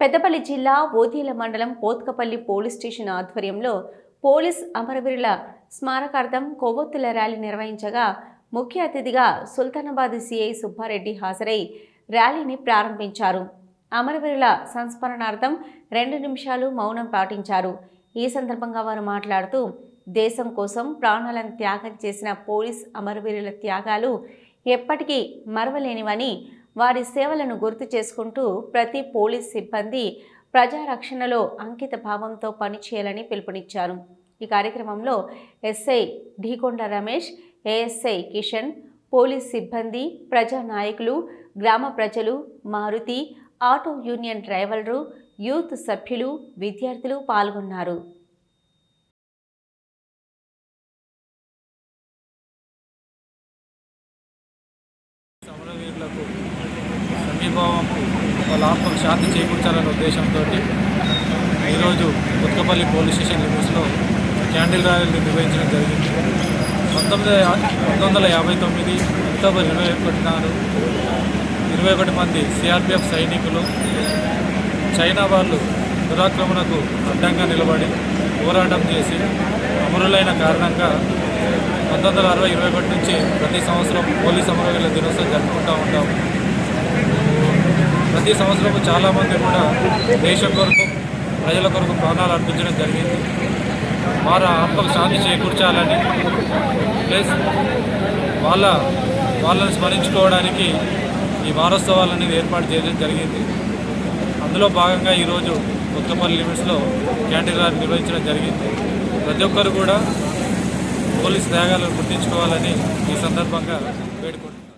పెద్దపల్లి జిల్లా ఓదీల మండలం Pothkapalli police station ఆధ్వర్యంలో పోలీస్ అమరవీరుల స్మారకార్థం కొవ్వొత్తుల ర్యాలీ నిర్వహించగా ముఖ్య అతిథిగా సుల్తానాబాద్ సిఐ సుబ్బారెడ్డి హాజరై ర్యాలీని ప్రారంభించారు. అమరవీరుల సంస్మరణార్థం రెండు నిమిషాలు మౌనం పాటించారు. ఈ సందర్భంగా వారు మాట్లాడుతూ దేశం కోసం ప్రాణాలను త్యాగం చేసిన పోలీస్ అమరవీరుల త్యాగాలు ఎప్పటికీ మరవలేనివని వారి సేవలను గుర్తు చేసుకుంటూ ప్రతి పోలీస్ సిబ్బంది ప్రజారక్షణలో అంకిత భావంతో పనిచేయాలని పిలుపునిచ్చారు. ఈ కార్యక్రమంలో SI Dhikonda Ramesh ASI Kishan police సిబ్బంది ప్రజా నాయకులు గ్రామ ప్రజలు మారుతి ఆటో యూనియన్ డ్రైవర్లు యూత్ సభ్యులు విద్యార్థులు పాల్గొన్నారు. సంఘీభావం వాళ్ళ ఆత్మకు శాంతి చేకూర్చాలనే ఉద్దేశంతో ఈరోజు కొత్తపల్లి పోలీస్ స్టేషన్ లిమిట్స్లో క్యాండిల్ ర్యాలీని నిర్వహించడం జరిగింది. పంతొమ్మిది పంతొమ్మిది వందల యాభై తొమ్మిది అక్టోబర్ ఇరవై ఒకటి నాడు ఇరవై ఒకటి మంది సిఆర్పిఎఫ్ సైనికులు చైనా వాళ్ళు దురాక్రమణకు అడ్డంగా నిలబడి పోరాటం చేసి అమరులైన కారణంగా పంతొమ్మిది వందల అరవై ఇరవై ఒకటి నుంచి ప్రతి సంవత్సరం పోలీస్ అమరవీరుల దినోత్సవం జరుపుకుంటూ ఉంటాం ప్రతి సంవత్సరం చాలామంది కూడా దేశం కొరకు ప్రజల కొరకు ప్రాణాలు అర్పించడం జరిగింది. వారి ఆత్మకు శాంతి చేకూర్చాలని ప్లస్ వాళ్ళ వాళ్ళని స్మరించుకోవడానికి ఈ వారోత్సవాలు అనేది ఏర్పాటు చేయడం జరిగింది. అందులో భాగంగా ఈరోజు కొత్తపల్లి లిమిట్స్లో క్యాంటీన్ ర్యాలీ నిర్వహించడం జరిగింది. ప్రతి ఒక్కరు కూడా పోలీస్ త్యాగాలను గుర్తించుకోవాలని ఈ సందర్భంగా వేడుకుంటున్నాను.